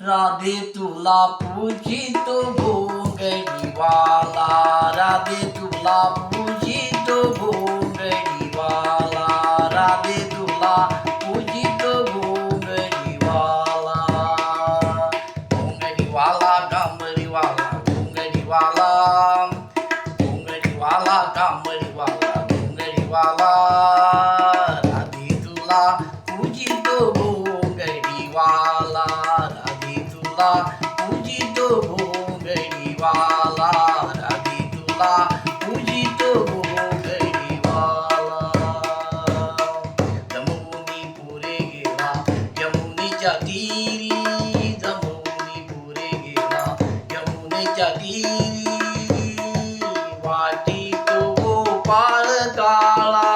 রাধে তুলা পূজিত ভোগিওয়ালা রাধে তুলা পূজিত ভোগিওয়ালা রাধে তুলা পূজিত ভোগিওয়ালা ভোগিওয়ালা গামরিওয়ালা ভোগিওয়ালা ভোগিওয়ালা গামরি यमुनेच्या तीरी जमुनी पुरे गेला. यमुनेच्या तीरी वाटी तो गोपाळ काळा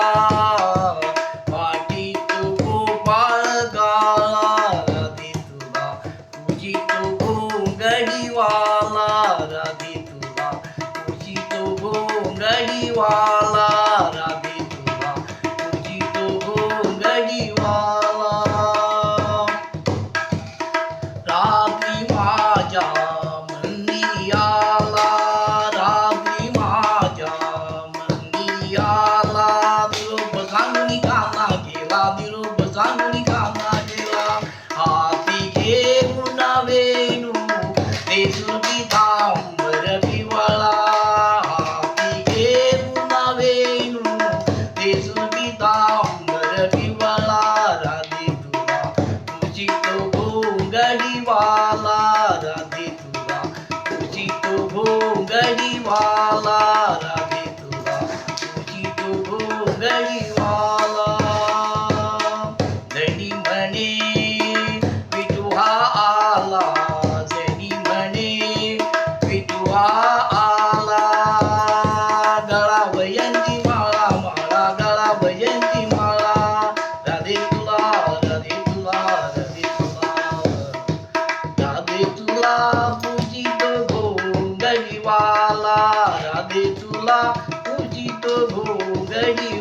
वाटी तो गोपाळ काळा राधे तुला तुझी तो गोंगडीवाला राधे तुला तुझी तो गोंगडीवाला मंदिराला निरोप सांगून काना गेला निरोप सांगून काना गेला हाती घेऊन वेणू देसुदी तांबर पिवळा हाती घेऊन वेणू देसुदी तांबर पिवळा राधे तुला तुझी तो भोंगडीवाला